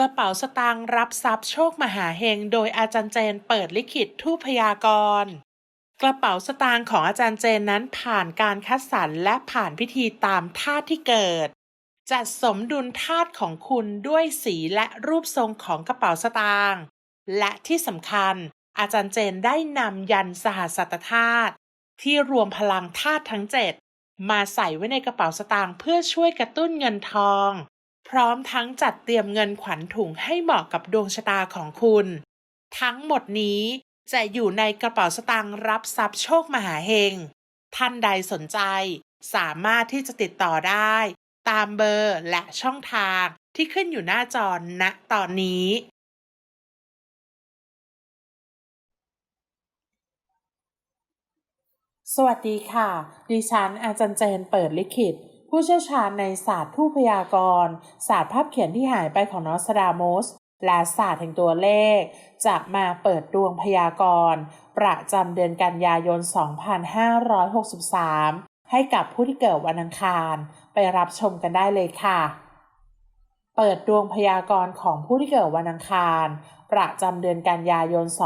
กระเป๋าสตางค์รับทรัพย์โชคมหาเฮงโดยอาจารย์เจนเปิดลิขิตทูพยากรณ์กระเป๋าสตางค์ของอาจารย์เจนนั้นผ่านการคัดสรรและผ่านพิธีตามธาตุที่เกิด จัดสมดุลธาตุของคุณด้วยสีและรูปทรงของกระเป๋าสตางค์และที่สำคัญ อาจารย์เจนได้นำยันสหัสตธาตุที่รวมพลังธาตุทั้งเจ็ดมาใส่ไว้ในกระเป๋าสตางค์เพื่อช่วยกระตุ้นเงินทอง พร้อมทั้งจัดเตรียมเงินขวัญถุงให้เหมาะกับดวงชะตาของคุณ ทั้งหมดนี้จะอยู่ในกระเป๋าสตางค์รับทรัพย์โชคมหาเฮง ท่านใดสนใจสามารถที่จะติดต่อได้ ตามเบอร์และช่องทางที่ขึ้นอยู่หน้าจอณตอนนี้ สวัสดีค่ะ ดิฉันอาจารย์เจนเปิดลิขิต ผู้เชี่ยวชาญในศาสตร์ทูปพยากรณ์ศาสตร์ภาพเขียนที่หายไปของนอสดาโมสและศาสตร์แห่งตัวเลข จะมาเปิดดวงพยากรณ์ประจำเดือนกันยายน 2563 ให้กับผู้ที่เกิดวันอังคาร ไปรับชมกันได้เลยค่ะ เปิดดวงพยากรณ์ของผู้ที่เกิดวันอังคาร ประจำเดือนกันยายน 2563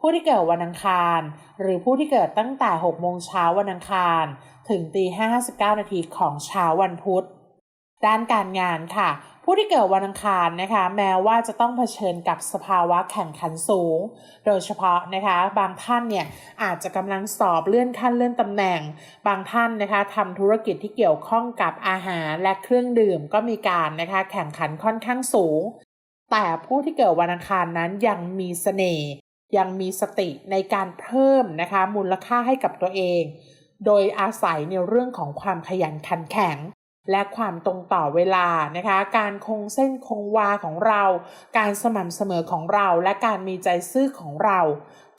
ผู้ที่เกิดวันอังคาร หรือผู้ที่เกิดตั้งแต่ 6 โมงเช้าวันอังคาร ถึงตี59นาทีของเช้าวันพุธ ด้านการงานค่ะ ผู้ที่เกิดวันอังคารนะคะ แม้ว่าจะต้องเผชิญกับสภาวะแข่งขันสูง โดยเฉพาะนะคะบางท่านเนี่ยอาจจะกำลังสอบเลื่อนขั้นเลื่อนตำแหน่ง บางท่านนะคะทำธุรกิจที่เกี่ยวข้องกับอาหารและเครื่องดื่มก็มีการนะคะแข่งขันค่อนข้างสูง แต่ผู้ที่เกิดวันอังคารนั้นยังมีเสน่ห์ยังมีสติในการเพิ่มนะคะมูลค่าให้กับตัวเอง โดยอาศัยในเรื่องของความขยันขันแข็ง และความตรงต่อเวลานะคะ การคงเส้นคงวาของเรา การสม่ำเสมอของเรา และการมีใจซื่อของเรา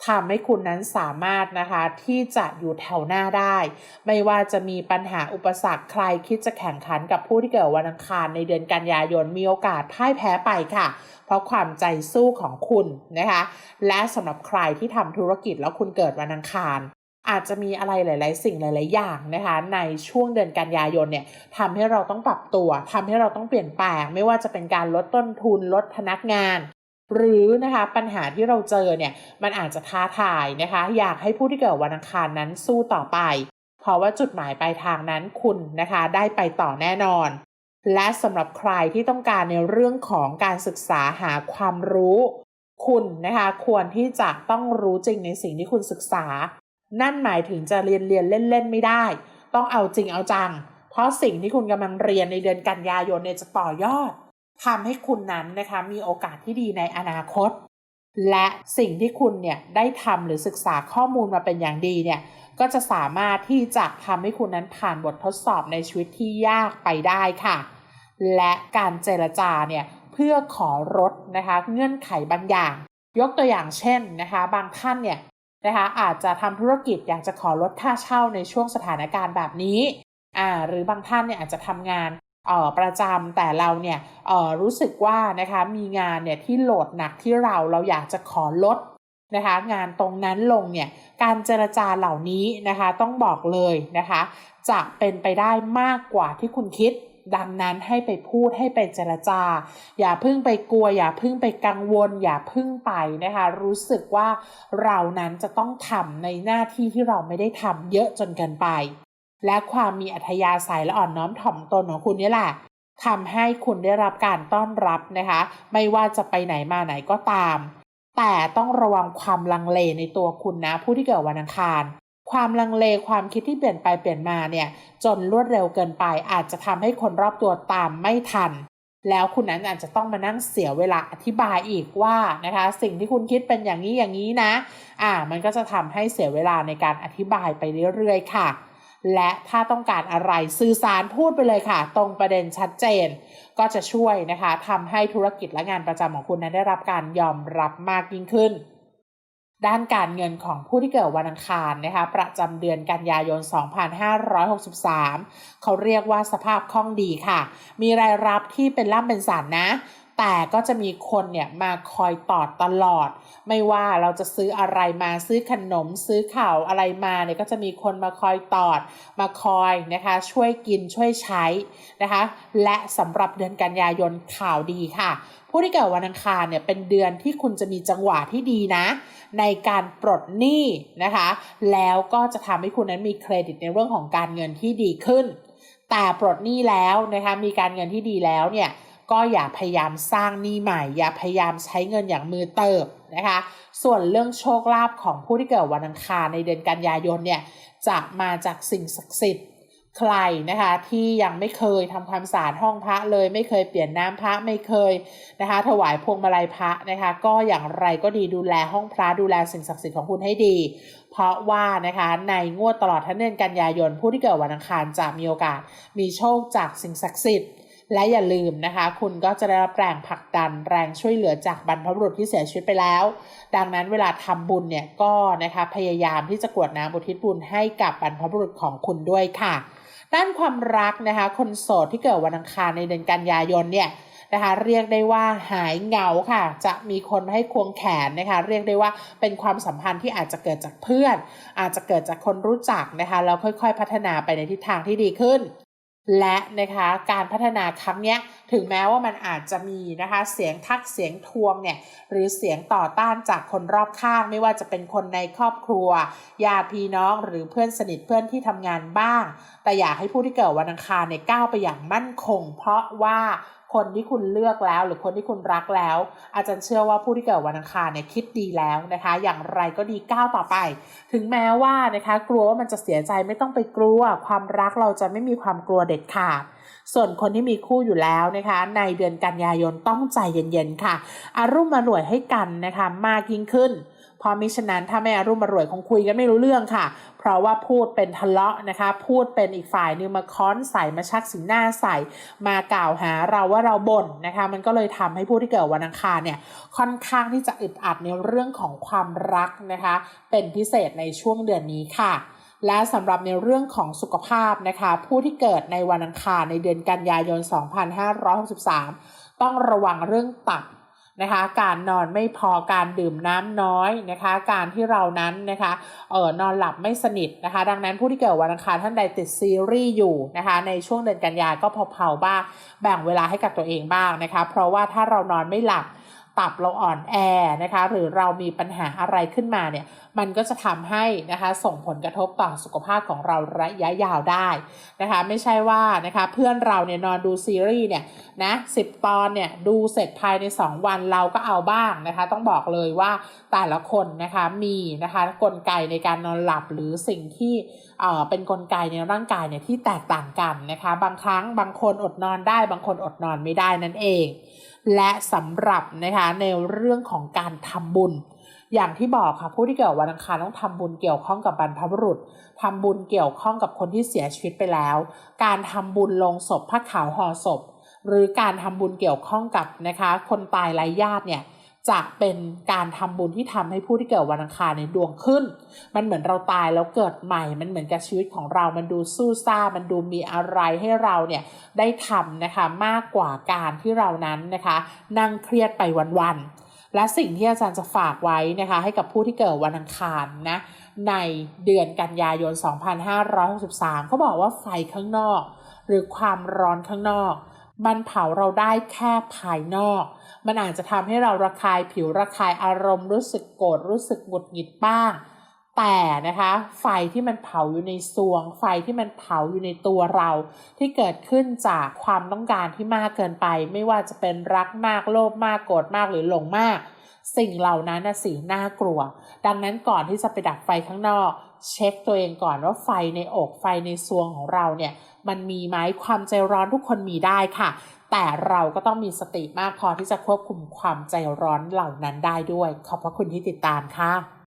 ทำให้คุณนั้นสามารถนะคะที่จะอยู่แถวหน้าได้ ไม่ว่าจะมีปัญหาอุปสรรคใครคิดจะแข่งขันกับผู้ที่เกิดวันอังคารในเดือนกันยายนมีโอกาสพ่ายแพ้ไปค่ะ เพราะความใจสู้ของคุณนะคะ และสำหรับใครที่ทำธุรกิจแล้วคุณเกิดวันอังคาร อาจจะมีอะไรหลาย ๆ สิ่งหลาย ๆ อย่างนะคะในช่วงเดือนกันยายนเนี่ยทำให้เราต้องปรับตัวทำให้เราต้องเปลี่ยนแปลง ไม่ว่าจะเป็นการลดต้นทุนลดพนักงาน หรือนะคะปัญหาที่เราเจอเนี่ยมันอาจจะท้าทายนะคะ อยากให้ผู้ที่เกิดวันอังคารนั้นสู้ต่อไป เพราะว่าจุดหมายปลายทางนั้นคุณนะคะ ได้ไปต่อแน่นอน และสำหรับใครที่ต้องการในเรื่องของการศึกษาหาความรู้ คุณนะคะ ควรที่จะต้องรู้จริงในสิ่งที่คุณศึกษา นั่นหมายถึงจะเรียนเรียนเล่นๆไม่ได้ ต้องเอาจริงเอาจัง เพราะสิ่งที่คุณกำลังเรียนในเดือนกันยายนเนี่ยจะต่อยอดทำให้คุณนั้นนะคะมีโอกาสที่ดีในอนาคต และสิ่งที่คุณเนี่ยได้ทำหรือศึกษาข้อมูลมาเป็นอย่างดีเนี่ยก็จะสามารถที่จะทำให้คุณนั้นผ่านบททดสอบในชีวิตที่ยากไปได้ค่ะ และการเจรจาเนี่ยเพื่อขอลดนะคะเงื่อนไขบางอย่าง ยกตัวอย่างเช่นนะคะ บางท่านเนี่ย นะคะอาจจะทำธุรกิจอยากจะขอลดค่าเช่าในช่วงสถานการณ์แบบนี้อ่าหรือบางท่านเนี่ยอาจจะทำงานเอ่อประจำแต่เราเนี่ยเอ่อรู้สึกว่านะคะมีงานเนี่ยที่โหลดหนักที่เราเราอยากจะขอลดนะคะงานตรงนั้นลงเนี่ยการเจรจาเหล่านี้นะคะต้องบอกเลยนะคะจะเป็นไปได้มากกว่าที่คุณคิด ดังนั้นให้ไปพูดให้ไปเจรจา อย่าพิ่งไปกลัว อย่าพิ่งไปกังวล อย่าพิ่งไปนะคะ รู้สึกว่าเรานั้นจะต้องทำในหน้าที่ที่เราไม่ได้ทำเยอะจนเกินไป และความมีอัธยาศัยและอ่อนน้อมถ่อมตนของคุณนี่แหละทำให้คุณได้รับการต้อนรับนะคะ ไม่ว่าจะไปไหนมาไหนก็ตาม แต่ต้องระวังความลังเลในตัวคุณนะ ผู้ที่เกิดวันอังคาร ความลังเลความคิดที่เปลี่ยนไปเปลี่ยนมาเนี่ย จนรวดเร็วเกินไป อาจจะทำให้คนรอบตัวตามไม่ทัน แล้วคุณนั้นอาจจะต้องมานั่งเสียเวลาอธิบายอีกว่านะคะ สิ่งที่คุณคิดเป็นอย่างนี้อย่างนี้นะ อ่า มันก็จะทำให้เสียเวลาในการอธิบายไปเรื่อยๆค่ะ และถ้าต้องการอะไรสื่อสารพูดไปเลยค่ะ ตรงประเด็นชัดเจน ก็จะช่วยนะคะทำให้ธุรกิจและงานประจำของคุณนั้นได้รับการยอมรับมากยิ่งขึ้น ด้านการเงินของผู้ที่เกิดวันอังคารนะคะประจำเดือนกันยายน 2563 เขาเรียกว่าสภาพคล่องดีค่ะ มีรายรับที่เป็นล่ำเป็นสันนะ แต่ก็จะมีคนเนี่ยมาคอยตอดตลอด ไม่ว่าเราจะซื้ออะไรมาซื้อขนมซื้อข่าวอะไรมาเนี่ยก็จะมีคนมาคอยตอด มาคอยนะคะช่วยกินช่วยใช้นะคะ และสำหรับเดือนกันยายนข่าวดีค่ะ ผู้ที่เกิดวันอังคารเนี่ยเป็นเดือนที่คุณจะมีจังหวะที่ดีนะ ในการปลดหนี้นะคะ แล้วก็จะทำให้คุณนั้นมีเครดิตในเรื่องของการเงินที่ดีขึ้น แต่ปลดหนี้แล้วนะคะมีการเงินที่ดีแล้วเนี่ย ก็อย่าพยายามสร้างหนี้ใหม่ อย่าพยายามใช้เงินอย่างมือเติบนะคะ ส่วนเรื่องโชคลาภของผู้ที่เกิดวันอังคารในเดือนกันยายนเนี่ยจะมาจากสิ่งศักดิ์สิทธิ์ใครนะคะที่ยังไม่เคยทำความสะอาดห้องพระเลย ไม่เคยเปลี่ยนน้ำพระไม่เคยนะคะถวายพวงมาลัยพระนะคะก็อย่างไรก็ดีดูแลห้องพระดูแลสิ่งศักดิ์สิทธิ์ของคุณให้ดี เพราะว่านะคะในงวดตลอดทั้งเดือนกันยายนผู้ที่เกิดวันอังคารจะมีโอกาสมีโชคจากสิ่งศักดิ์สิทธิ์ และอย่าลืมนะคะ คุณก็จะได้รับแรงผลักดันแรงช่วยเหลือจากบรรพบุรุษที่เสียชีวิตไปแล้ว ดังนั้นเวลาทำบุญเนี่ยก็นะคะพยายามที่จะกรวดน้ำอุทิศบุญให้กับบรรพบุรุษของคุณด้วยค่ะ ด้านความรักนะคะ คนโสดที่เกิดวันอังคารในเดือนกันยายนเนี่ยนะคะเรียกได้ว่าหายเหงาค่ะ จะมีคนให้ควงแขนนะคะเรียกได้ว่าเป็นความสัมพันธ์ที่อาจจะเกิดจากเพื่อน อาจจะเกิดจากคนรู้จักนะคะแล้วค่อยๆ พัฒนาไปในทิศทางที่ดีขึ้น และนะคะการพัฒนาครั้งนี้ถึงแม้ว่ามันอาจจะมีนะคะเสียงทักเสียงทวงเนี่ยหรือเสียงต่อต้านจากคนรอบข้าง ไม่ว่าจะเป็นคนในครอบครัวญาติพี่น้องหรือเพื่อนสนิทเพื่อนที่ทำงานบ้าง แต่อยากให้ผู้ที่เกิดวันอังคารเนี่ยก้าวไปอย่างมั่นคง เพราะว่า คนที่คุณเลือกแล้ว หรือคนที่คุณรักแล้ว อาจารย์เชื่อว่าผู้ที่เกิดวันอังคารเนี่ยคิดดีแล้วนะคะ อย่างไรก็ดีก้าวต่อไป ถึงแม้ว่านะคะกลัวว่ามันจะเสียใจไม่ต้องไปกลัว ความรักเราจะไม่มีความกลัวเด็ดขาดส่วนคนที่มีคู่อยู่แล้วนะคะ ในเดือนกันยายนต้องใจเย็นๆค่ะ อารุ่มมารวยให้กันนะคะมากยิ่งขึ้น เพราะมิฉะนั้นถ้าไม่อรุ่มมารวยคงคุยกันไม่รู้เรื่องค่ะ เพราะว่าพูดเป็นทะเลาะนะคะ พูดเป็นอีกฝ่ายนึงมาค้อนใส่มาชักสีหน้าใส่ มากล่าวหาเราว่าเราบ่นนะคะ มันก็เลยทำให้ผู้ที่เกิดวันอังคารเนี่ยค่อนข้างที่จะอึดอัดในเรื่องของความรักนะคะ เป็นพิเศษในช่วงเดือนนี้ค่ะและสำหรับในเรื่องของสุขภาพนะคะ ผู้ที่เกิดในวันอังคารในเดือนกันยายน 2563 ต้องระวังเรื่องตับ นะคะการนอนไม่พอการดื่มน้ำน้อยนะคะ การที่เรานั้นนะคะเออนอนหลับไม่สนิทนะคะ ดังนั้นผู้ที่เกิดวันอังคารท่านใดติดซีรีส์อยู่นะคะ ในช่วงเดือนกันยาก็เผาบ้างแบ่งเวลาให้กับตัวเองบ้างนะคะ เพราะว่าถ้าเรานอนไม่หลับ ตับเราอ่อนแอนะคะ หรือเรามีปัญหาอะไรขึ้นมาเนี่ย มันก็จะทำให้นะคะส่งผลกระทบต่อสุขภาพของเราระยะยาวได้นะคะ ไม่ใช่ว่านะคะเพื่อนเราเนี่ยนอนดูซีรีส์เนี่ยนะสิบตอนเนี่ยดูเสร็จภายใน 2 วันเราก็เอาบ้างนะคะ ต้องบอกเลยว่าแต่ละคนนะคะมีนะคะกลไกในการนอนหลับหรือสิ่งที่เอ่อเป็นนกลไกในร่างกายเนี่ยที่แตกต่างกันนะคะ บางครั้งบางคนอดนอนได้ บางคนอดนอนไม่ได้นั่นเอง และสำหรับนะคะในเรื่องของการทำบุญ อย่างที่บอกค่ะผู้ที่เกิดวันอังคารต้องทำบุญเกี่ยวข้องกับบรรพบุรุษทำบุญเกี่ยวข้องกับคนที่เสียชีวิตไปแล้ว การทำบุญลงศพผ้าขาวห่อศพ หรือการทำบุญเกี่ยวข้องกับนะคะคนตายไร้ญาติเนี่ย จะเป็นการทำบุญที่ทำให้ผู้ที่เกิดวันอังคารในดวงขึ้น มันเหมือนเราตายแล้วเกิดใหม่ มันเหมือนกับชีวิตของเรา มันดูสู้ซ่า มันดูมีอะไรให้เราเนี่ยได้ทำนะคะมากกว่าการที่เรานั้นนะคะนั่งเครียดไปวันๆ และสิ่งที่อาจารย์จะฝากไว้นะคะให้กับผู้ที่เกิดวันอังคารนะในเดือนกันยายน 2563เขาบอกว่าไฟข้างนอก หรือความร้อนข้างนอก มันเผาเราได้แค่ภายนอก มันอาจจะทำให้เราระคายผิวระคายอารมณ์รู้สึกโกรธรู้สึกหงุดหงิดบ้าง แต่นะคะไฟที่มันเผาอยู่ในซวง ไฟที่มันเผาอยู่ในตัวเรา ที่เกิดขึ้นจากความต้องการที่มากเกินไป ไม่ว่าจะเป็นรักมากโลภมากโกรธมากหรือหลงมาก สิ่งเหล่านั้นนะสิน่ากลัว ดังนั้นก่อนที่จะไปดับไฟข้างนอก เช็คตัวเองก่อนว่าไฟในอกไฟในซวงของเราเนี่ยมันมีไหมความใจร้อนทุกคนมีได้ค่ะ แต่เราก็ต้องมีสติมากพอที่จะควบคุมความใจร้อนเหล่านั้นได้ด้วย ขอบพระคุณที่ติดตามค่ะ